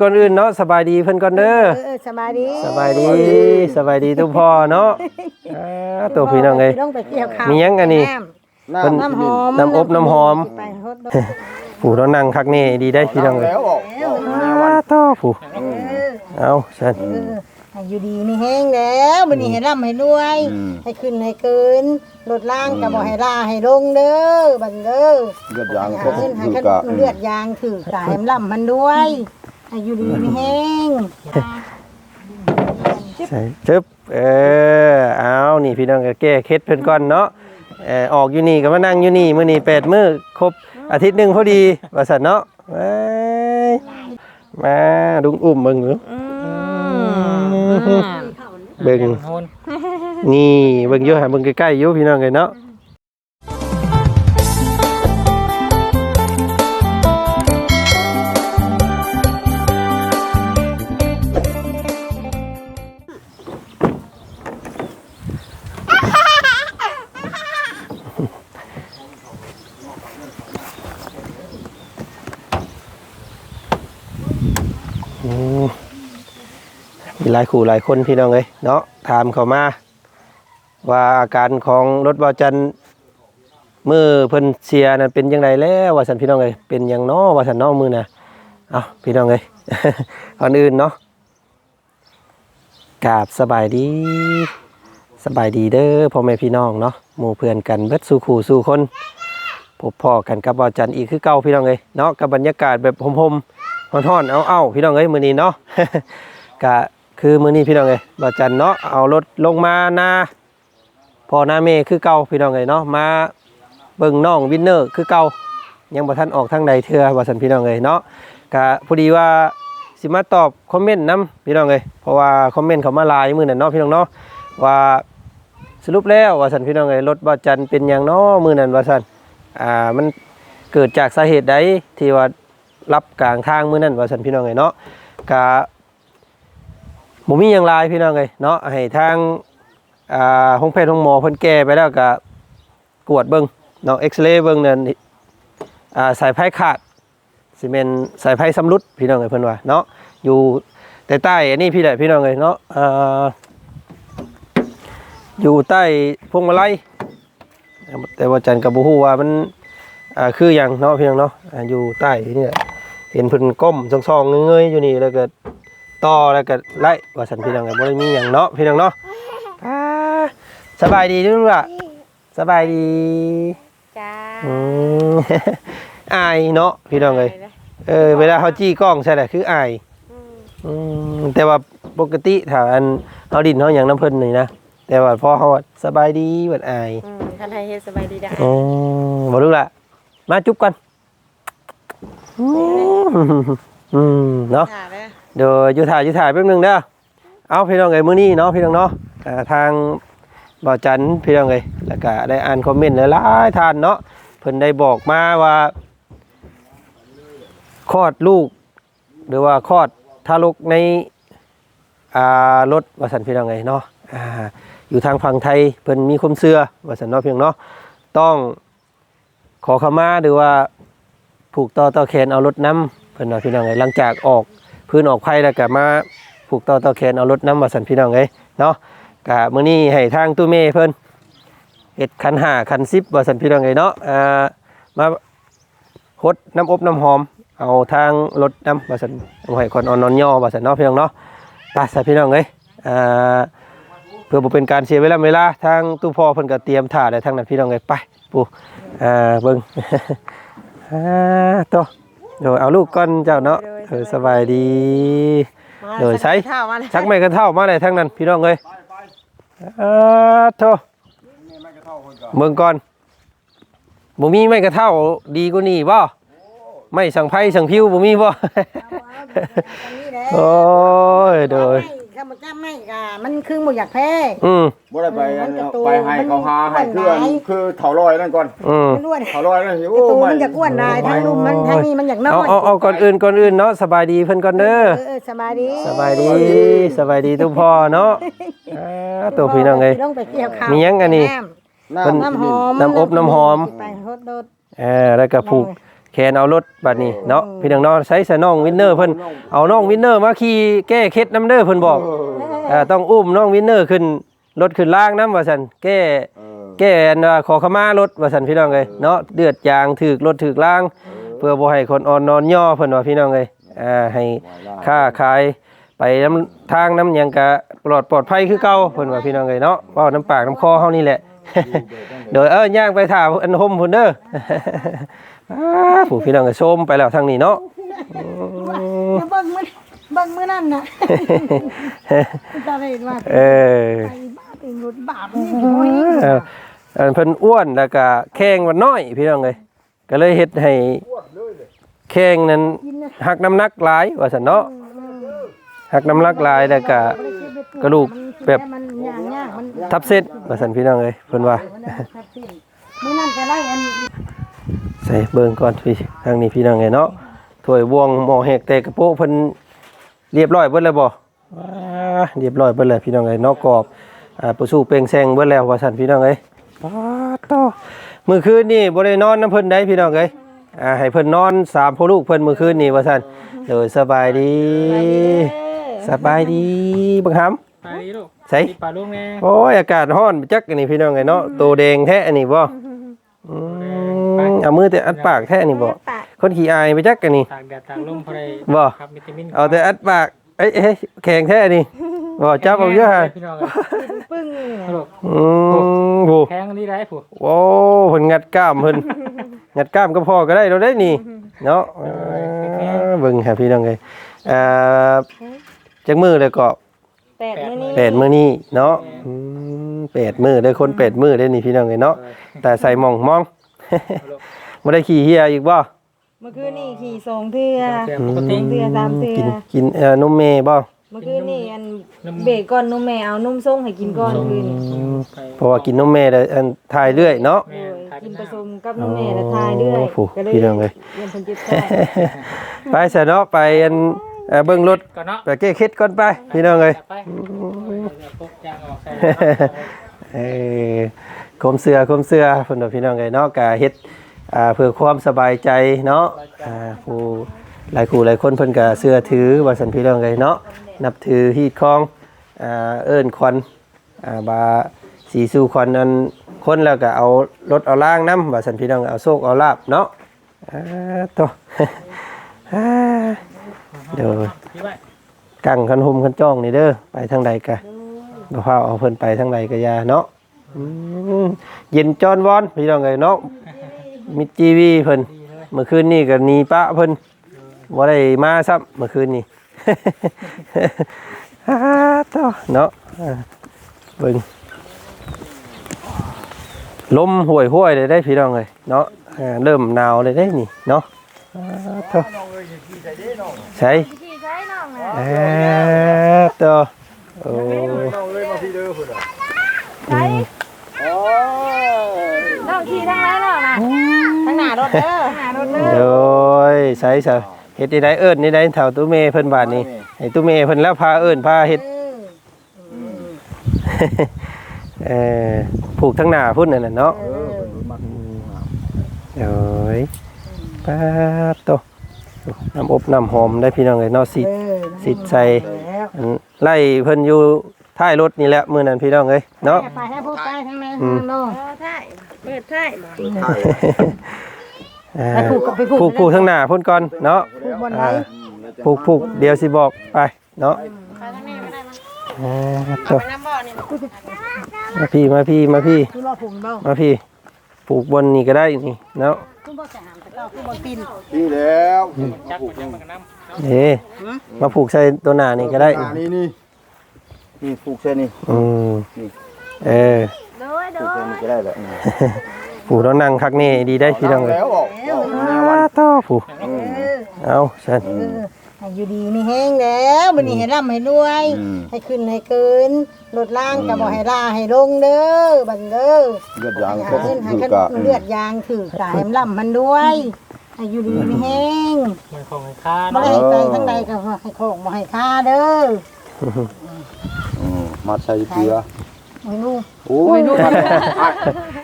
ก่อนอื่นเนาะสบายดีเพิ่นก่อนเด้อเออสบายดีสบายดีสบายดีทุกพ่อเนาะอ่าตัวพี่น้องเอ้ยต้องไปเกี่ยวข้าวมีหยังอันนี้น้เพิ่นำน้ำหอมน้ำอบน้ำหอมไปฮดดอกผู้เรานั่งคักนี่ดีได้พี่น้องเอ้ยแล้วออกอ่าต่อผู้เอาฉันเออให้อยู่ดีมีแห้งแล้ววันนี้ให้ร่ำให้รวย ให้ขึ้นให้เกินลดล่างก็บ่ให้ล่าให้ลงเด้อบัดเด้อเลือดยางให้ก็เงินให้คือกกัะนเลือดยางถือกายให้มันร่ำมันด้วย ให้อยู่ดีมีแห้งใช่จึ๊บเออเอานี่พี่น้องก็แก้เคล็ดเพิ่นก่อนเนาะเออออกอยู่นี่ก็มานั่งอยู่นี่มื้อนี้8มื้อครบอาทิตย์หนึงพอดีว่าซั่นเนาะเอ้ยมาดุงอุ้มมึงเนาะเบิ่งนี่เบิ่งอยู่หาเบิ่งใกล้ๆอยู่พี่น้องเอ้ยเนาะ หลายคู่หลายคนพี่น้องเอ้ยเนาะถามเขามา ว่าอาการของรถบาจันมือเพิ่นเสียนั้นเป็นยังไงแล้วว่าสันพี่น้องเอ้ยเป็นยังน้อว่าสันน้องมือนะเอาพี่น้องเอ้ยก่อนอื่นเนาะกราบสบายดีสบายดีเด้อพ่อแม่พี่น้องเนาะหมู่เพื่อนกันเบิดสู่ขู่สู่คนพบพ่อกันกับบาจันอีกคือเก่าพี่น้องเอ้ยเนาะกับบรรยากาศแบบหมๆฮ้อนๆเอาเอาๆพี่น้องเอ้ยมื้อนี้เนาะกะ คือมื้อนี้พี่น้องเอ้ยบาจันเนาะเอารถลงมานาพอน้าเมคือเก่าพี่น้องเลยเนาะมาเบิ่งน้องวินเนอร์คือเก่ายังบ่ทันออกทางใดเทื่อว่าซั่นพี่น้องเลยเนาะก็พอดีว่าสิมาตอบคอมเมนต์นํพี่น้องเลยเพราะว่าคอมเมนต์เขามาหลายมื้อนั้นเนาะพี่น้องเนาะว่าสรุปแล้วว่าซั่นพี่น้องเลยรถบ่จันเป็นหยังเนาะมื้อนั้นว่าซั่นอ่ามันเกิดจากสาเหตุใดที่ว่ารับกลางทางมื้อนั้นว่าซั่นพี่น้องเลยเนาะก็ บ่มีหยังหลายพี่น้องเลยเนาะให้ทางอ่าห้องแพทย์ห้องหมอเพิ่นแก้ไปแล้วก็กวดเบิ่งเนาะเอ็กซเรย์เบิ่งนั่นอ่าสายไฟขาดสิเป็นสายไฟสำรุดพี่น้องเอ้ยเพิ่นว่าเนาะอยู่ใต้ใต้อันนี้พี่แหละพี่น้องเอ้ยเนาะอ่าอยู่ใต้พวงมาลัยแต่ว่าจันกับบ่ฮู้ว่ามันอ่าคือหยังเนาะพี่น้องเนาะอ่าอยู่ใต้นี่แหละเห็นเพิ่นก้มซองๆเงยๆอยู่นี่แล้วก็ ต่อแล้วก็ไล่ว่าสันพี่น้องเอ้ยบ่ได้มีหยังเนาะพี่น้องเนาะอ่าสบายดีด้วยล่ะสบายดีจ้าอืม อายเนาะพี่น้องเลยเออเวลาเขาจี้กล้องใช่แหละคืออายอืมแต่ว่าปกติถ้าอันเขาดินเขาอย่างน้ำเพิ่นนี่นะแต่ว่าพอเขาว่าสบายดีเหมือนอาย อืมท่านไทยเฮ็ดสบายดีได้อืมบอกลูกละมาจุ๊บกันอืมอืมเนาะค่ะเด้อ เดี๋ยวอยู่ถ่ายอยู่ถ่ายแป๊บหนึงเด้อเอาพี่น้องเอ้ยมื้อนี้เนาะพี่น้องเนาะอ่าทางบ่าจันทร์พี่น้องเอ้ยแล้วก็ได้อ่านคอมเมนต์หลายๆท่านเนาะเพิ่นได้บอกมาว่าคลอดลูก หรือว่าคลอดทารกในอ่ารถว่าสันพี่น้องเอ้ยเนาะอ่าอยู่ทางฝั่งไทยเพิ่นมีความเชื่อว่าสันเนาะเพียงเนาะต้องขอขมาหรือว่าผูกต่อต่อแขนเอารถน้ำเพิ่นว่าพี่น้องเอ้ยหลังจากออก พื้นออกไผ่แล้วก็มาผูกต่อต่อแขนเอารถน้ำมาสันพี่น้องเอ้ยเนาะกะมื้อนี้ให้ทางตู้เมเพิ่นเฮ็ดคันห้าคันสิบว่าสันพี่น้องเอ้ยเนาะอ่ามาหดน้ำอบน้ำหอม เอาทางรถน้ำว่าสันเอาให้คนอนนอนย่อว่าสันเนาะพี่น้องเนาะไปสันพี่น้องเอ้ยอ่าเพื่อบ่เป็นการเสียเวลาเวลาทางตู้พ่อเพิ่นก็เตรียมถ่าได้ทางนั้นพี่น้องเอ้ยไปปู่อ่าเบิ่งอ่าต่อ เดี๋ยวเอาลูกก่อนเจ้าเนาะเออสบายดีเดี๋ยวใช้ข้าวมาเลยชักไม่กันเท่ามาเลยทั้งนั้น พี่น้องเอ้ยเออโทเมืองก่อนบ่มีไม่กระเท่าดีกว่านี้บ่ไม่สั่งไพ่สั่งพิวบ่มีบ่โอ้ยโดย ข้ามันจ้าไม่กะมันคือบ่อยากแพ้ อืมบ่ได้ไปมันกระตูไปให้เขาหาให้มันเพื่อนหลายคือเถาลอยนั่นก่อนอืม มันอ้วนเถาลอยนั่นสิกโอ้ระตูไม่มันจะอ้วนนายทั้งลุมมันทั้งนี้มันอยากน้อเอายเอาเอาก่อนอื่นก่อนอื่นเนาะสบายดีเพิ่นก่อนเด้อเออสบายดีสบายดีสบายดีทุกพ่อเนาะอ่าตัวพี่น้องเอ้ย ต้องไปเกี่ยวข้าวมีหยังอันนี้ น้ำเพิ่นน้ำหอมน้ำอบน้ำหอม ไปฮดดดเออแล้วก็ผูก แแคนเอารถบัดนี้เนาะพี่น้องเนาะใช้สน้องวินเนอร์เพิ่นเอาน้องวินเนอร์มาขี่แก้เคล็ดน้ำเด้อเพิ่นบอกเอ่อต้องอุ้มน้องวินเนอร์ขึ้นรถขึ้นล่างน้ำว่าซั่นแก้เออแก้อันว่าขอขมารถว่าซั่นพี่น้องเอ้ยเนาะเดือดยางถึกรถถึกล่าง เพื่อบ่ให้คนอ่อนนอนย่อเพิ่นว่าพี่น้องเอ้ยอ่าให้ค้าขายไปน้ำทางน้ำหยังกะปลอดปลอดภัยคือเก่าเพิ่นว่าพี่น้องเอ้ยเนาะเว้าน้ำปากน้ำคอเฮานี่แหละโดยเอ้ย่างไปถ่าอันห่มพุ่นเด้ออ้า ผู้พี่น้องก็ชมไปแล้วทางนี้เนาะอย่าเบิ่งมื้อเบิ่งมื้อนั่นน่ะตาได้ว่าเออไปบ้าเป็นรถบาปนี่โอ้ยเอออันเพิ่นอ้วนแล้วก็แข้งมันน้อยพี่น้องเอ้ยก็เลยเฮ็ดให้แข้งนั้นหักน้ำหนักหลายว่าซั่นเนาะหักน้ำหนักหลายแล้วก็กระดูกแบบมันย่างยากมันทับเส้นว่าซั่นพี่น้องเอ้ยเพิ่นว่าทับเส้นมื้อนั้นก็ได้อัน ใส่เบิ่งก่อนพี่ทางนี้พี่น้องเอ้ยเนาะถ้วยบวงหม้อแหกแต่กระโปะเพิ่นเรียบร้อยเบิดแล้วบ่ว้าเรียบร้อยเบิดแล้วพี่น้องเอ้ยเนาะกรอบอ่าประสูเปล่งแซงเบิดแล้วว่าซั่นพี่น้องเอ้ยป๊าดโตมื้อคืนนี่บ่ได้นอนนํเพิ่นได้พี่น้องเอ้ยอ่าให้เพิ่นนอนสามพ่อลูกเพิ่นมื้อคืนนี่ว่าซั่นโดยสบายดีสบายดีบังหำไปดิลูกใส่ปลาลูกแน่โอ้ยอากาศร้อนจักอันนี้พี่น้องไงเนาะโตแดงแท้อันนี้บ่อืม เอามือแต่อัดปากแท้อันนี้บ่คนขี้อายไปจักอันนี้ตากแดดตากลมพอได้บ่ ครับวิตามินเอาแต่อัดปากเอ้ยเอ้ยแข็งแท้อันนี้บ่จับเอาเยอะฮะพี่น้องเอ้ยปึ้งนี่แหละลูกอืมโหแพงอันนี้ได้ผู้โอ้เพิ่นงัดกล้ามเพิ่นงัดกล้ามก็พอก็ได้เราได้นี่ เนาะเออเบิ่งฮะพี่น้องเอ้ยเอ่อจักมือเลยก็ แปดมื้อนี้แปดมื้อนี้เนาะอืมแปดมื้อได้คนแปดมื้อได้นี่พี่น้องเอ้ยเนาะแต่ใส่หม่องมอง บ่ได้ขี่เฮียอีกบ่เมื่อคืนนี่ขี่สองเทื่อเสียงปกติเทื่อสามเทื่อกินกินเอ่อนมเมย์บ่เมื่อคืนนี่อันเบรกก่อนนมแม่เอานมส่งให้กินก่อนคืนนี่เพราะว่ากินนมเมย์แล้วอันทายเรื่อยเนาะแม่โดยทายเป็กินนผน้ำสมกับนมแม่และทายเรื่อยโอ้โหก็เลยพี่น้องเอ้ยเรียนเพิ่นเจ็บท้องไปซะเนาะไปอันเอ่อเบิ่งรถก่อนเนาะไปแก้เคล็ดก่อนไปพี่น้องเอ้ยจับไปพกยางออกใส่เออ คมเสือคมเสือเพิ่นว่าพี่น้องเอ้ยเนาะก็เฮ็ดอ่าเพื่อความสบายใจเนาะอ่าผู้หลายคู่หลายคนเพิ่นก็เชื่อถือว่าซั่นพี่น้องเอ้ยเนาะนับถือฮีดคองอ่าเอิ้นควันอ่าบาสีสู่ควันนั้นคนแล้วก็เอารถเอาล่างนำว่าซั่นพี่น้องเอาโชคเอาลาบเนาะอ่าโตอ่าเดี๋ยวกังคันหุมคันจ้องนี่เด้อไปทางใดกะบ่พาเอาเพิ่นไปทางใดกะยาเนาะ เย็นจอนวอนพี่น้องเอ้ยเนาะมิดจีวีเพิ่นเมื่อคืนนี้ก็หนีปะเพิ่นบ่ได้มาซ้ำเมื่อคืนนี้ฮ่าต่อเนาะเบิ่งลมห่วยห้วยเลยได้พี่น้องเอ้ยเนาะเริ่มหนาวเลยได้นี่เนาะต่อใช่ขี่ออตัวโอ้ ขี่ทั้งนั้นน้องนะข้างหน้ารถเด้อข้างหน้ารถเด้อโดยใส่ซะเฮ็ดได้เอิ้นนี่ได้แถวตู้เมเพิ่นบาดนี้ให้ตู้เมเพิ่นแล้วพาเอิ้นพาเฮ็ดเอ่อผูกทั้งหน้าพุ่นนั่นน่ะเนาะเออเพิ่นมักโอ้ยปาดโตน้ำอบน้ำหอมได้พี่น้องเอ้ยเนาะสิเออสิใส่แล้วอันไล่เพิ่นอยู่ท้ายรถนี่แหละมื้อนั้นพี่น้องเอ้ยเนาะไปให้พวกไปทางในอืมน้อง เออใช่เปิดใช่บ่อ่าไปผูกกับไปผูก ผูกผูกทั้งหน้าพุ่นก่อนเนาะผูกบนไหนอ่าผูกผูกเดี๋ยวสิบอกไปเนาะไปทางนี้ไม่ได้มั้งอ่าเอาตัวไปน้ำบ่อนี่มาพี่มาพี่มาพี่คือรอผูกเบ้ามาพี่ ผูกบนนี่ก็ได้นี่เนาะคือบ่จะหามแต่เราคือบ่ปีนพี่แล้วจักมันยังมันก็น้ำเอ๊มาผูกใส่ตัวหน้านี่ก็ได้ อ่านี่นี่นี่ผูกเส้นนี่ อืมเออ โดยโดผูกยเส้นนี่ก็ได้แหละอืมผูกแล้วนั่งคักนี่ดีได้พี่น้องเลยแล้วออกออกแนววันต่อผูกอืมเอาฉันเออให้อยู่ดีมีแห้งแล้วมื้อนี้ให้ร่ำให้รวยอืมให้ขึ้นให้เกินรถล่างก็บ่ให้ล่าให้ลงเด้อบัดเด้อเลือดยางหาก็เงินหาคือกันกะเลือดยางถือสายล่ำมันด้วยให้อยู่ดีมีแห้งเงินของค่าบ่เนาะได้ให้ไปทางใดก็ให้ของบ่ให้ค่าเด้ออืมมาใส่เกลือ ให้ลูกโอ้ย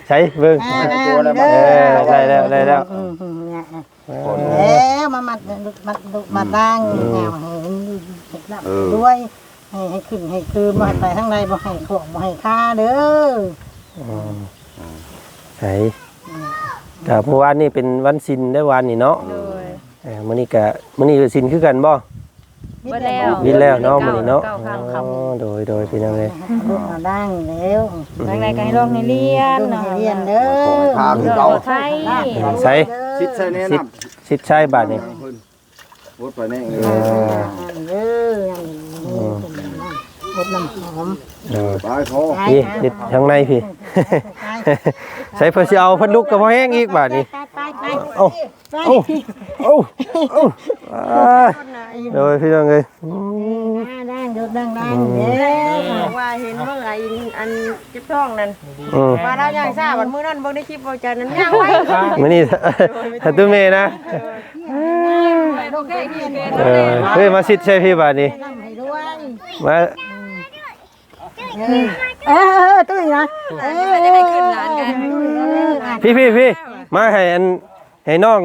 ใช้เบิ่ง อ่าตัวแล้วเด้เออได้แล้วได้แล้ว อืมๆเนี่ยแล้วมามัดมัดมาตั้งแนวให้รับด้วยให้ให้ขึ้นให้คือบ่ให้ไปทางใดบ่ให้ขวบ่ให้ค่าเด้อใช่กับเมื่อวานนี่เป็นวันศิลได้วานนี่เนาะโดย เออมื้อนี้ก็มื้อนี้ศิลคือกันบ่ บ่แล้ววินแล้วเนาะมื้อนี้เนาะก้ข้ามอ๋คำอโดยโดยเป็นยังไงลูกมาดังแล้วทางใดก็ให้ลองให้เรียนลูกเนาะให้เรียนเด้อพาคือเก่าเก่าไทยใส่ชิดใส่แน่สินบสิบใช่บาทนี่ำเพิ่นวดไปแน่เลเอยอเด้อ รดน้ำหอมเออตายคอนี่นิดข้างในพี่ ใส่เพิ่นสิเอาเพิ่นลุกก็บ่แห้งอีกบาดนี้ไปไปเอ้าเอ้าเอ้าเอ้าอ่าโดยพี่น้องเอ้ยอืมดังดังดังดังเด้อบอกว่าเห็นว่าไงอันเจ็บท้องนั่นอืมว่าเรายังทราบวันมื้อนั้นเบิ่งในคลิปบ่จันนั้นยังไว้มื้อนี้ถ้าตุ้มเมนะโอเคพี่เกณฑ์เออเฮ้ยมาสิใช่พี่บาดนี้ทำ เออตุ้ยนะเออจะได้ขึ้นหลานกัน พี่พี่พี่มาให้อันให้น้อง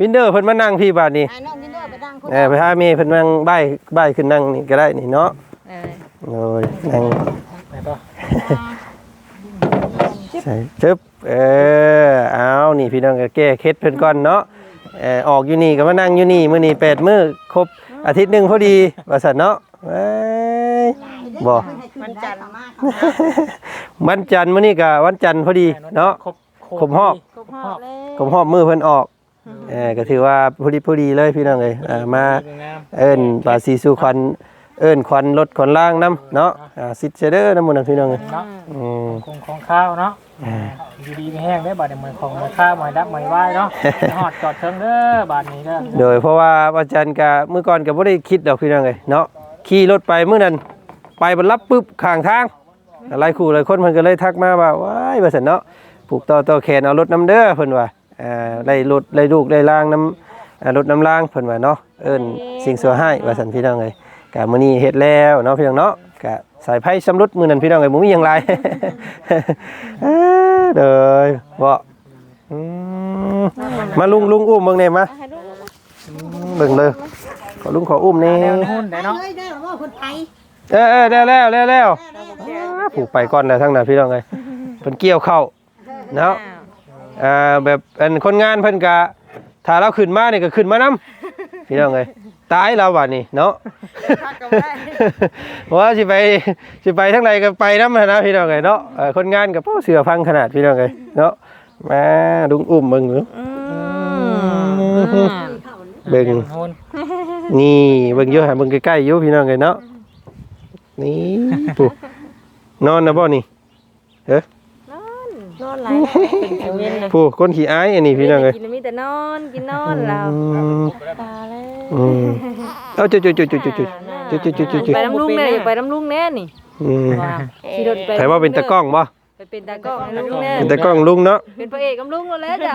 วินเดอร์เพิ่นมานั่งพี่บาดนี้ไอ้น้องกินด้วยไปดังคนเออไปหาเมย์เพิ่นนั่งใบ่ายบ่ายขึ้นนั่งนี่ก็ได้นี่เนาะเออโอ้ยนั่งใส่จึ๊บเออเอานี่พี่น้องก็แก้เคล็ดเพิ่นก่อนเนาะเออออกอยู่นี่ก็มานั่งอยู่นี่มื้อนี้8มื้อครบอาทิตย์หนึงพอดีว่าซั่นเนาะเอ้ย บ่มันจันทร์ มาวันจันทร์มื้อนี้ก็วันจันทร์พอดีเนาะ ครบครบรอบ ครบรอบแล้วครบรอบมื้อเพิ่นออกเออก็ถือว่าพอดีพอดีเลยพี่น้องเอ้ยอ่ามา งาม เอิ้นปาสีสู่ควันเอิ้นควันรถขนล่างนํเนาะอ่าซิดเซเดอร์นำหมื้นั้นพี่น้องเอ้ยเนาะอืม คงของข้าวเนาะอยู่ดีไม่แห้งได้อบาดเนี่ยเหมือนของเหมือนข้าวเหมือนดับเหมือนไหว้เนาะหอดจอดเชิงเด้อบาดนี้เด้อโดยเพราะว่าอาจารย์ก็มื้อก่อนก็บ่ได้คิดดอกพี่น้องเอ้ยเนาะขี่รถไปมื้อนั้น ไปบรรลับปึ๊บข้างทางหลายคู่หลายคนเพิ่นก็เลยทักมาว่าว้ายว่าซั่นเนาะผูกต่อต่อแขนเอารถน้ำเด้อเพิ่นว่าอ่าไล่รถไล่ลูกไล่ล่างน้ำอ่ารถน้ำล่างเพิ่นว่าเนาะเอิ้นสิ่งสัวให้ว่าซั่นพี่น้องเอ้ยก็มื้อนี้เฮ็ดแล้วเนาะพี่น้องเนาะก็สายไผสำรุดมื้อนั้นพี่น้องเอ้ยบ่มีหยังหลายเอ้อเด้อบ่อืมมาลุงลุงอุ้มเบิ่งแหน่มาเบิ่งเลยขอลุงขออุ้มนี่แนวหุ้นได้เนาะเฮ้ยได้ว่าคนไทย เออเออได้แล้วได้แล้วผูกไปก่อนแล้วทั้งนั้นพี่น้องไงเพิ่นเกี่ยวเข้าเนาะอ่าแบบอันคนงานเพิ่นกะถ้าเราขึ้นมานี่ก็ขึ้นมานํพี่น้องไงตายเราบัดนี้เนาะว่าสิไปสิไปทางใดก็ไปนำนะพี่น้องไงเนาะเออคนงานก็เป้าเสือพังขนาดพี่น้องไงเนาะมาลุงอุ้มเบิ่งดูเบิ่งหุ้นนี่เบิ่งอยู่หาเบิ่งใกล้ๆอยู่พี่น้องเลยเนาะ นี่ปุ๊นอนนะบ่นี่เฮ้ยนอนหลายเป็นเย็นนะผู้คนขี้อายอันนี้พี่น้องเลยกินมีแต่นอนกินนอนเราตาแล้วเอาจุดจุดจุดจุดจุดจุดจุดจุดจุดจุดไปน้ำลุงแน่อย่าไปน้ำลุงแน่นี่ขี่รถไปใครว่าเป็นตะกล้องบ่ไปเป็นตากล้องลุงแน่เป็นตะกล้องลุงเนาะเป็นพระเอกกับลุงแล้วจ้ะ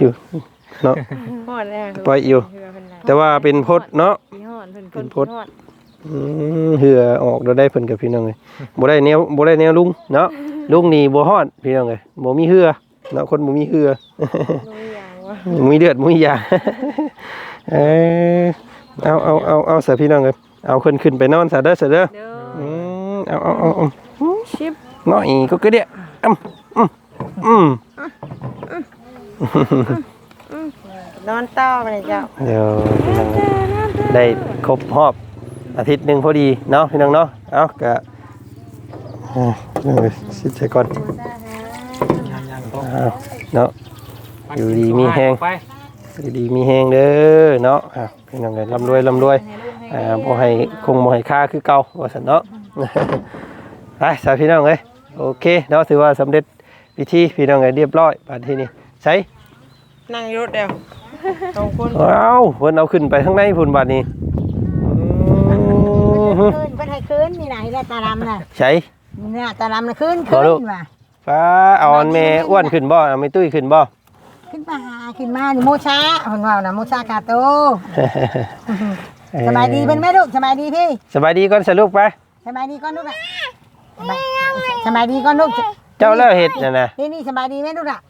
อยู่ เนาะ ฮอดแล้วปล่อยอยู่แต่ว่าเป็นพดเนาะ ขี้ฮอดเพิ่นเป็นพพดดฮอดอืมเหือออกเราได้เพิ่นกับพี่น้องเลยบ่ได้แนวบ่ได้แนวลุงเนาะลุงนี่บ่ฮอดพี่น้องเลยบ่มีเหือเนาะคนบ่มีเหือลุงอย่างวะมีเลือดมียา เออเอาเอาเอาเอาเสือพี่น้องเลยเอาขึ้นขึ้นไปนอนซะเด้อซะเด้อเด้ออืมเอาเอาเอาเอาชิปน้อยก็กระเดียอืมอืมอืม นอนต่อไปเลยเจ้าเดี๋ยวพี่น้องได้ครบรอบอาทิตย์หนึ่งพอดีเนาะพี่น้องเนาะเอากะเออเออสิใส่ก่อนยังยังต้องเอาเนาะอยู่ดีมีแฮงไปอยู่ดีมีแหงเด้อเนาะอะพี่น้องกันร่ำรวยร่ำรวยอ่าบ่ให้คงบ่ให้ค่าคือเก่าว่าซั่นเนาะไปสาวพี่น้องเอ้ยโอเคเนาะถือว่าสำเร็จพิธีพี่น้องเอ้ยเรียบร้อยบัดทีนี้ใช้ นั่งรถเดียวสองคนว้าวเพิ่นเอาขึ้นไปข้างในพุ่นบัดนี้อืมคืนเพิ่นให้คืนนี่ไหนแหละตาดำน่ะใช้เนี่ยตาดำน่ะคืนขคือลูกนว่ะฟ้าเอาอันแม่อ้วนขึ้นบ่เอาแม่ตุ้ยขึ้นบ่ขึ้นมาหาขึ้นมานี่โมชาเพิ่นว่าน่ะโมชากาโตสบายดีเป็นไหมลูกสบายดีพี่สบายดีก่อนสลูกไปสบายดีก่อนลูกอะสบายสบายดีก่อนลูกเจ้าแล้วเฮ็ดนั่นน่ะนี่นี่สบายดีไหมลูกอะ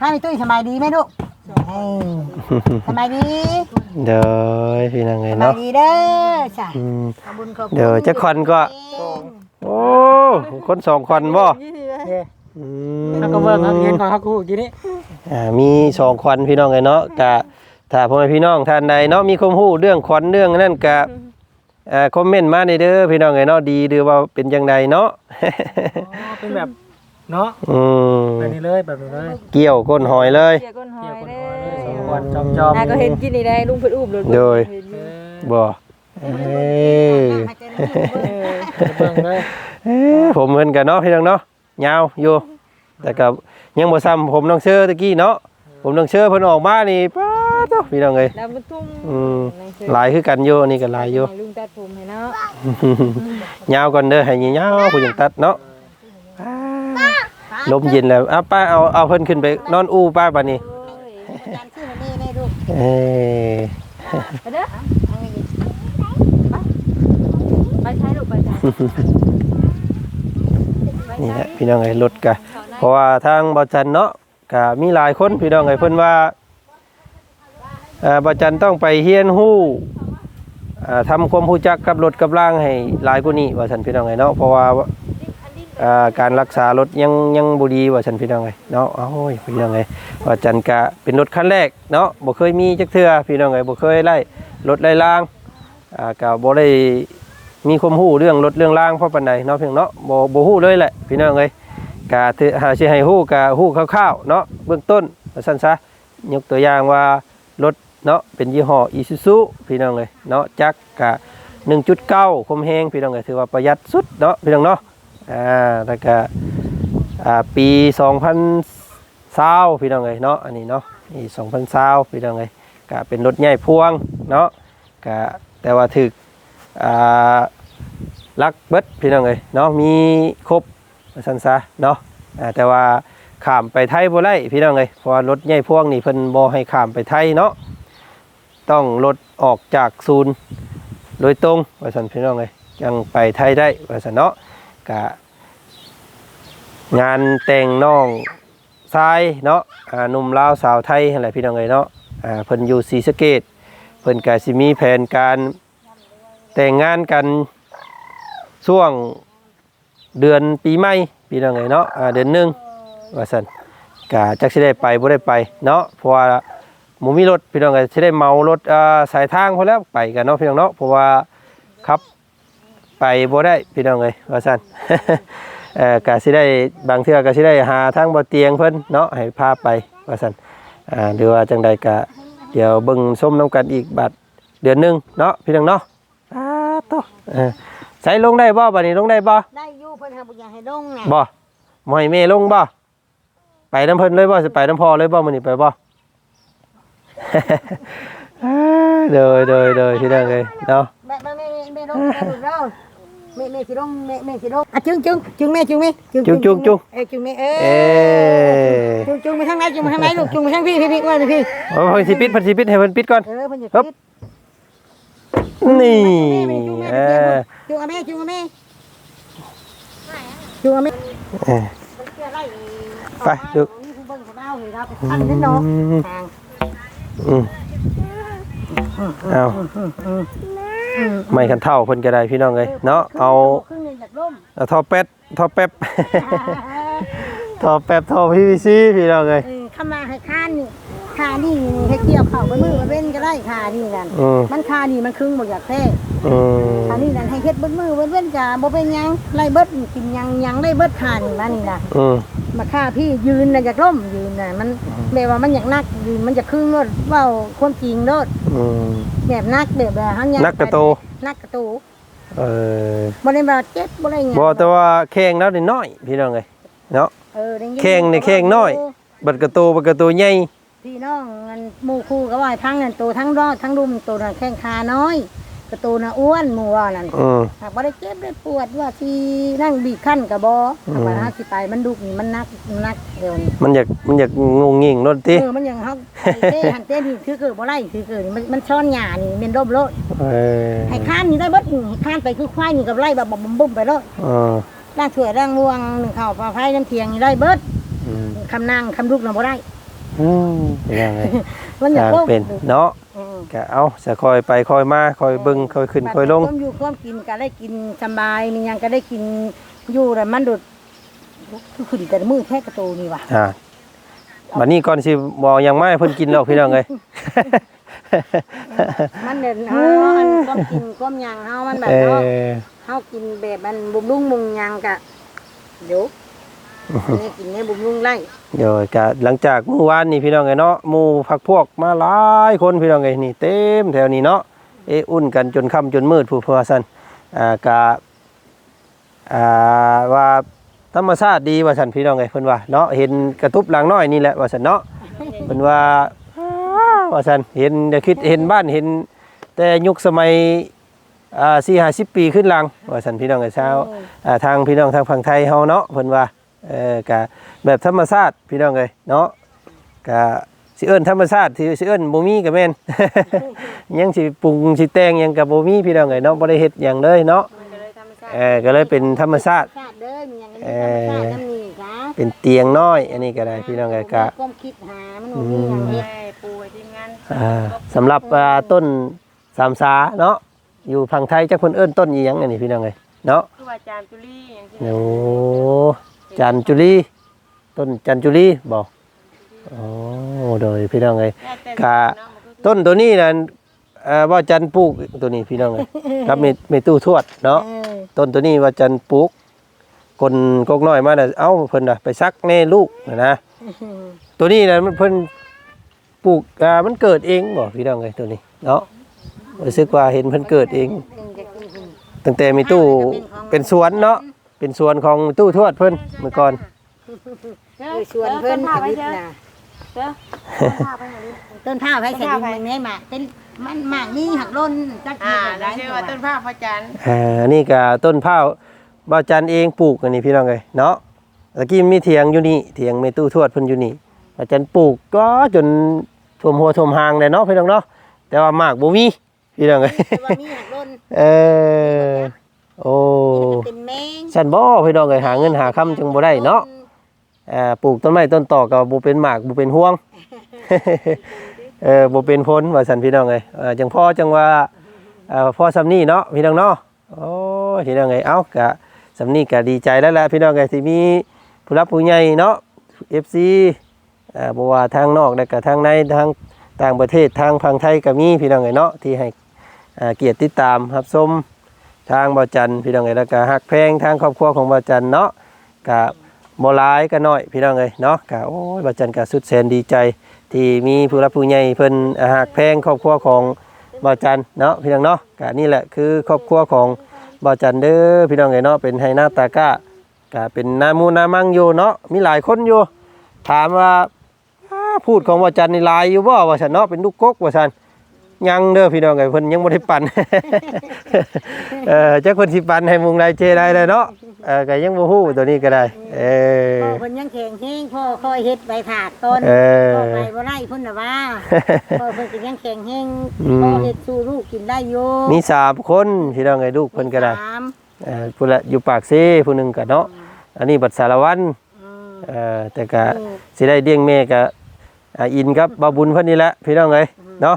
พาไปตุ้ยสบายดีไหมลูกเออ สบายดีเด้อพี่น้องเอ้ยสบายเนาะดีเด้อจ้ะอืมขอบคุญขอบคุณเดี๋ยวจะคอนก็ โอ้คนสองคนบ่เด้ออืมแล้วก็เบิ่งเอาเงินของเขากูกินนี่อ่ามีสองควันพี่น้องไงเนาะกะถ้าพ่อแม่พี่น้องท่านใดเนาะมีความรู้เรื่องควันเรื่องนั่นกะเอ่อคอมเมนต์มาในเด้อพี่น้องไงเนาะดีหรือว่าเป็นจังใดเนาะอ๋อเป็นแบบ เนาะอืมแบบนี้เลยแบบนี้เลยเกี่ยวก้นหอยเลย เกี่ยวก้นหอเกี่ยวยคนเลน้อยเลยยสองคนจอมจอมนาก็เห็นกินนี่ได้ลุงเพิ่นอุ้มเลยโดยเห็นอเอยู่อบ่เอ้ยมาเจอหนูเบิ่งเออเบิ่งเลยเอ้ยผมเหมือนกันเนาะพี่น้องเนาะยาวอยู่ แต่ก็ยังบ่ซ้ำผมน้องเชื่อตะกี้เนาะผมน้องเชื่อเพิ่นออกมานี่ป้าดเนาะพี่น้องเอ้ยแล้วมันทุ่มอืมหลายคือกันอยู่อันนี้ก็หลายอยู่ ให้ลุงตัดผมให้เนาะยาวก่อนเด้อให้ยาวๆผู้ยังตัดเนาะ ลมเย็นแล้วอะป้าเอาเอาเพิ่นขึ้นไปนอนอู้ป้าบัดนี้อาจารย์ชื่อมันนี่แน่ลูกเอ้ยไปเด้อไปใช้ลูกไปใช้นี่แหละพี่น้องไอ้รถกะเพราะว่าทางบ่จันเนาะก็มีหลายคนพี่น้องไอ้เพิ่นว่าเอ่อบ่จันต้องไปเฮียนฮู้อ่าทำความรู้จักกับรถกับล่างให้หลายกว่านี้ว่าซั่นพี่น้องไอ้เนาะเพราะว่าอ่า การรักษารถยังยังบ่ดีว่าซั่นพี่น้องไอ้เนาะอ้าโอ้ยพี่น้องไอ้ว่าจันกะเป็นรถคันแรกเนาะบ่เคยมีจักเทือพี่น้องไอ้บ่เคยไล่รถไล่ล่างอ่าก็บ่ได้มีความรู้เรื่องรถเรื่องล่างเพราะปานใดเนาะเพียงเนาะบ่บ่ฮู้เลยแหละพี่น้องเอ้ยกะถือหาสิให้ฮู้กะฮู้คร่าวๆเนาะเบื้องต้นว่าซั่นซะยกตัวอย่างว่ารถเนาะเป็นยี่ห้อ Isuzu พี่น้องเอ้ยเนาะจักรกะ1.9คมแฮงพี่น้องเอ้ยถือว่าประหยัดสุดเนาะพี่น้องเนาะ อ่าแล้วก็อ่าปี2020พี่น้องเอ้ยเนาะอันนี้เนาะนี่2020พี่น้องเอ้ยกะเป็นรถใหญ่พ่วงเนาะกะแต่ว่าถึกอ่าลักเบิดพี่น้องเอ้ยเนาะมีครบวสันซะเนาะอ่าแต่ว่าข้ามไปไทยบ่ได้พี่น้องเอ้ยเพราะรถใหญ่พ่วงนี่เพิ่นบ่ให้ข้ามไปไทยเนาะต้องรถออกจากศูนย์โดยตรงว่าซั่นพี่น้องเอ้ยยังไปไทยได้ว่าซั่นเนาะ กะงานแต่งน้องชายเนาะอ่าหนุ่มลาวสาวไทยนั่นแหละพี่น้องเอ้ยเนาะอ่าเพิ่นอยู่ศรีสะเกษเพิ่นก็สิมีแผนการแต่งงานกันช่วงเดือนปีใหม่ปีนังไงเนาะอ่าเดือนหนึ่งว่าสันกะจักสิได้ไปบ่ได้ไปเนาะเพราะว่าหมูมีรถพี่น้องก็สิได้เมารถอ่าสายทางพอแล้วไปกันเนาะพี่น้องเนาะเพราะว่าขับ ไปบ่ได้พี่น้องเอ้ยว่าซั่นเอ่อกะสิได้บางเทื่อก็สิได้หาทางบ่เตียงเพิ่นเนาะให้พาไปว่าซั่นอ่าหรือว่าจังใดก็เดี๋ยวเบิ่งส้มน้ำกันอีกบัดเดือนหนึงเนาะพี่น้องเนาะอ่าโตเออใส่ลงได้บ่บัดนี้ลงได้บ่ได้อยู่เพิ่นหาบ่อยากให้ลงน่ะบ่บ่ให้แม่ลงบ่ไปน้ำเพิ่นเลยบ่สิไปน้ำพ่อเลยบ่มื้อนี้ไปบ่อ่าเด้อเด้อเด้อพี่น้องเอ้ยเนาะแม่แม่แม่แม่ลงแม่ลงแล้วแม่แม่สิลงแม่แม่สิลงอะจึงจึงจึงแม่จึงแม่จึงจุ๊งจุ๊งจุ๊งเอ้ยจึงแม่เอ้เอ้ยจึงจึงไปทางไหนจึงไปทางไหนลูกจึงไปทางพี่พี่พี่ว่าเลยพี่โอ้ยสิปิดเพิ่นสิปิดให้เพิ่นปิดก่อ นเออเพิ่นจะครับคิดนี่จุงเออจุงแม่จุงแม่จุงแม่เออไปลูกนี่ผู้เบิ่งเขาเล่าเลยครับอันนี้เนาะทางอืมเอา ไม่คันเท่าเพิ่นก็ได้พี่น้องเอ้ยเนาะเอาครึ่งหนึงจากร่มเอาท่อแป๊ดท่อแป๊บท่อแป๊บท่อ PVC พี่น้องเอ้ยเออเข้ามาให้คานนี่ คานี่ให้เกี่ยวเข่าไปมือมาเว้นก็ได้คานี่นั่นอืมมันคานี่มันครึ่งหมดอยากแท้อืมคานี่นั่นให้เฮ็ดเบิดมือเว้นเว้นกะบ่เป็นหยังไล่เบิดกินหยังหยังได้เบิดคานี่มานี่น่ะ อืม มาฆ่าพี่ยืนน่ะอยากร่มยืนน่ะมันแบบว่ามันอยากนักยืนมันจะครึ่งรถเว้าความจริงรถอืม แบบนักแบบว่าหันนักกระโต นักกระโตเออบ่ได้ว่าเจ็บบ่ได้หยังบ่แต่ว่าแข้งแล้วนี่น้อย พี่น้องเอ้ยเนาะ เออได้ยินแข้งนี่แข้งน้อย บัดกระโตบัดกระโตใหญ่ พี่น้องมันหมู่คู่ก็ว่าทั้งนั้นโตทั้งรอดทั้งรุมโตน่ะแข้งขาน้อยกระโตน่ะอ้วนหมู่ว่านั่นอืม หากบ่ได้เจ็บได้ปวดว่าสินั่งบีบคั้นก็บ่อืมหากว่าหาสิไปมันดุกนี่มันนักมันนักเดี๋ยวนี้มันอยากมันอยากงงงิ่งรถติเออมันยังเฮาเต้หันเต้นี่คือเกิดบ่ไล่คือเกิดนี่มันมันช้อนหญ้านี่เป็นร่มโลดเออให้ข้านนี่ได้เบิดนี่ให้ข้านไปคือควายนี่กับไล่แบบบ่มบุ้มไปโลดเออร่างถั่วยร่างรวงหนึ่งข้าวปลาไผ่น้ำเทียงนี่ได้เบิดอืมคำนางคำลูกน่ะบ่ได้ อืมเป็นยังไงมันอยากสร้างล่มเป็นเนาะอืมก็เอาจะคอยไปคอยมาคอยเบิ่งคอยขึ้นคอยลงต้มอยู่ความกินก็ได้กินสบายมีหยังก็ได้กินอยู่แต่มันดุดคือขึ้นแต่มือแค่กระโตนี่ว่ะอ่าบัดนี้ก่อนสิบ่ยังไม่เพิ่นกินหรอกพี่น้องเอ้ย มันเด่นเฮาอันความกินความหยังเฮามันแบบเอเนาะอ เฮากินแบบมันบุมลุงมุงหยังกะเดี๋ยว นี่กินเนี่ยบุมลุงไล่เดี๋ยวก็หลังจากเมื่อวานนี่พี่น้องเอ้ยเนาะหมู่พักพวกมาหลายคนพี่น้องเอ้ยนี่เต็มแถวนี้เนาะเอะอุ่นกันจนค่ำจนมืดผู้เพื่อซั่นอ่ากะอ่าว่าธรรมชาติดีว่าซั่นพี่น้องเอ้ยเพิ่นว่าเนาะเห็นกระทุบหลังน้อยนี่แหละว่าซั่นเนาะเพิ่นว่าว่าซั่นเห็นเดี๋ยวคิดเห็นบ้านเห็น แต่ยุคสมัยอ่าสี่ห้าสิบปีขึ้นหลังว่าสันพี่น้องกับชาอ่าทางพี่น้องทางฝั่งไทยเฮาเนาะเพิ่นว่า เออกะแบบธรรมชาติพี่น้องเลยเนาะกะสิเอิ้นธรรมชาติที่สิเอิ้นบ่มีก็แม่น ยังสิปรุงสิแต่งหยังก็บ่มีพี่น้องเลยเนาะบ่ได้เฮ็ดหยังเลยเนาะเออก็เลยเป็นธรรมชาติ ชาติเด้อมีหยังก็มีธรรมชาติน้ำนี่จ้าเป็นเตียงน้อย อันนี้ก็ได้พี่น้องเลยกะความคิดหามันบ่มีหยังเฮ็ดปูไว้ทีมงานอ่าสำหรับอ่าต้นสามสาเนาะอยู่ฝั่งไทยจักเพิ่นเอิ้นต้นอีหยังอันนี้พี่น้องเลยเนาะคือว่าจามจุลี่อย่างที่โอ้ จันจุลีต้นจันจุลีบอกโอ้โดยพี่น้องเลยกะต้นตัวนี้นะเอ่อว่าจันปลูกตัวนี้พี่น้องเลยครับมีมีตู้ทวดเนาะเออต้นตัวนี้ว่าจันปลูกคนกกน้อยมาน่ะเอ้าเพิ่นน่ะไปซักแน่ลูกน่ะนะตัวนี้นะมันเพิ่นปลูกอ่ามันเกิดเองบ่พี่น้องเลยตัวนี้เนาะรู้สึกว่าเห็นเพิ่นเกิดเองตั้งแต่มีตู้เป็นสวนเนาะ เป็นสวนของตู้ทวดเพิ่นเมื่อก่อนเออชวนเพิ่นชีวิตน่ะเด้อต้นข้าวให้ใส่ดินมันให้หมากเป็นมันหมากนี่หักล้นจักอ่าเฮ็ดแล้วชื่อว่าต้นผ้าพระจันทร์อ่าอันนี้ก็ต้นพร้าวบ่าวจันเองปลูกอันนี้พี่น้องเอ้ยเนาะตะกี้มีเถียงอยู่นี่เถียงแม่ตู้ทวดเพิ่นอยู่นี่บ่าวจันปลูกก็จนท่วมหัวท่วมหางเลยเนาะพี่น้องเนาะแต่ว่ามากบ่มีพี่น้องเอ้ยแต่ว่ามีหักล้นเออ โอ้เป็นแมงฉันบ่พี่น้องเอ้ยหาเงินหาค่ำจึงบ่ได้เนาะอ่าปลูกต้นไม้ต้นตอกก็บ่เป็นหมากบ่เป็นห่วงเออบ่เป็นผลว่าซั่นพี่น้องเอ้ยเออจังพ่อจังว่าเอ่อพ่อซำนี้เนาะพี่น้องเนาะโอ้ยพี่น้องเอ้ยเอ้ากะซำนี้ก็ดีใจแล้วล่ะพี่น้องเอ้ยที่มีผู้รับผู้ใหญ่เนาะ FC เอ่อบ่ว่าทางนอกและก็ทางในทางต่างประเทศทางฝั่งไทยก็มีพี่น้องเอ้ยเนาะที่ให้อ่าเกียรติติดตามรับชม ทางบ่าจันทร์พี่น้องเอ้ยแล้วก็ฮักแพงทางครอบครัวของบ่าจันทร์เนาะก็บ่หลายก็น้อยพี่น้องเอ้ยเนาะก็โอ้ยบัดจันก็สุดแสนดีใจ ที่มีผู้รับผู้ใหญ่เพิ่นหากแพงครอบครัวของบ่าจันเนาะพี่น้องเนาะก็นี่แหละคือครอบครัวของบ่าจันเด้อพี่น้องเอ้ยเนาะเป็นไฮนาตาก้าก็เป็นนามูนามังอยู่เนาะมีหลายคนอยู่ถามว่าพูดของบ่าจันนี่ลายอยู่บ่ว่าซั่นเนาะเป็นลูกกกว่าซั่น ยังเด้อพี่น้องเอ้ยเพิ่นยังบ่ได้ปั่น เออจักเพิ่นสิปั่นให้มุงใดเจใดเลยเนาะเออก็ยังบ่ฮู้ตัวนี้ก็ได้ เออ พ่อเพิ่นยังแข็งแห้งพ่อคอยเฮ็ดใบถากต้นเออพ่อไปบ่ได้เพิ่นน่ะว่าพ่อเพิ่นก็ยังแข็งแห้งอืม พ่อเฮ็ดสู่ลูกกินได้อยู่มีสามคนพี่น้องไอ้ลูกเพิ่นก็ได้ สามเอ่อผู้ละอยู่ปากเซผู้หนึงก็เนาะอันนี้บัดสารวันอืมเอ่อแต่ก็สิได้เลี้ยงแม่ก็อ่าอินครับบ่าวบุญเพิ่นนี่แหละพี่น้องเอ้ยเนาะ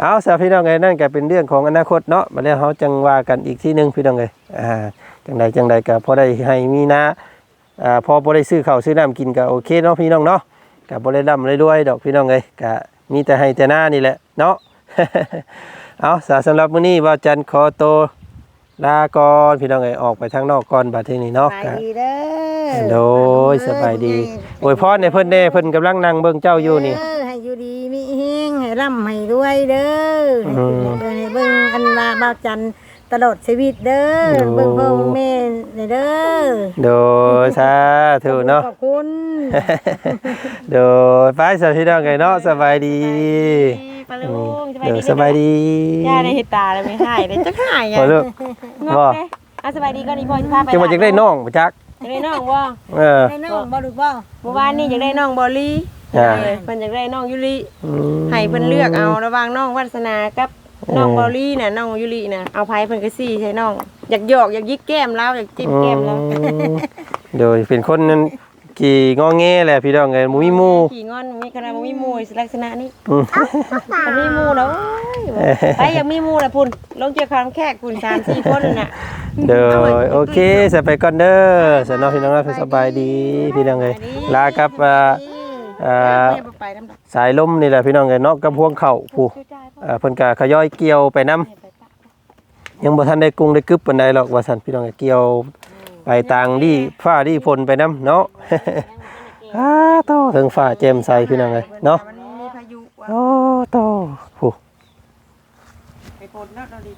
เอาซะพี่น้องเอ้ยนั่นก็เป็นเรื่องของอนาคตเนาะมาแล้วเฮาจังว่ากันอีกทีหนึงพี่น้องเอ้ยอ่าจังใดจังใดก็พอได้ให้มีนะอ่าพอบ่ได้ซื้อข้าวซื้อน้ำกินก็โอเคเนาะพี่น้องเนาะก็บ่ได้ร่ำได้รวยดอกพี่น้องเอ้ยก็มีแต่ให้แต่หน้านี่แหละเนาะเอาสาสำหรับมื้อนี้ว่าจันทร์ขอโตวลาก่อนพี่น้องเอ้ยออกไปทางนอกก่อนบัดทีนี้เนาะสบายก็ดีเด้อโดยสบายดีอวยพรให้เพิ่นแน่เพิ่นกำลังนั่งเบิ่งเจ้าอยู่นี่เด้อให้อยู่ดีมีแฮง ให้ร่ำให้รวยเด้อให้อืมเบิ่งให้เบิ่งอันว่าบ่าวจันทร์ตลอดชีวิตเด้อโอ้เบิ่งพ่อแม่เด้อโดยสาธุเนาะ ขอบคุณ โดยไปสวัสดีน้องไงเนาะสบายดีปลาลุงเดี๋ยวสบายดีย่าได้เห็ดตาเลยไม่ให้เลยจะหายพอลูก งบ่ อกเลยอะสบายดีก่อนนี่พ่อจะพาไปจะมาจากได้น้องบ่จักอยากได้น้องบ่เออให้น้องบ่ลูกบ่เมื่อวานนี่อยากได้น้องบอลลี่ อ่าเออเพิ่นอยากได้น้องยุริอืม ให้เพิ่นเลือกเอาระหว่างน้องวัฒนากับน้องบอลลี่น่ะน้องยุริน่ะเอาไผเพิ่นก็ซี่ใส่น้องอยากหยอกอยากยิกแก้มแล้วอยากจิ้มแก้มแล้วอืมโดยเป็นคนนั้นกี่งอแงแหละพี่น้องเอ้ยหมูมีหมู่ขี่งอนมีคณะบ่มีหมู่ลักษณะนี้อืมมันมีหมู่แล้วโอ้ยไปยังมีหมู่ละพุ่นลงเกี่ยวกับแขกพุ่น3 4คนน่ะ เด้อโอเคจะไปก่อนเด้อสนอพี่น้องนะสบายดีพี่น้องเอ้ยลากับอ่า อ่าไม่ไปนำดอกสายลมนี่แหละพี่น้องเอ้ยเนาะกับพวงเข้าผู้ชูจ่ายพ่อเอ่อเพิ่นก็ขย่อยเกี่ยวไปนํยังบ่ทันได้กุ้งได้กึบปานใดหรอกว่าซั่นพี่น้องเอ้ยเกี่ยวไปต่างดีฟ้าดีฝนไปนํเนาะ อ้าโตถึงฟ้าแจ่มใสพี่น้องเอ้ยเนาะมันมีพายุว่ะโอ้โตผู้ไปฝนเนาะเราดิ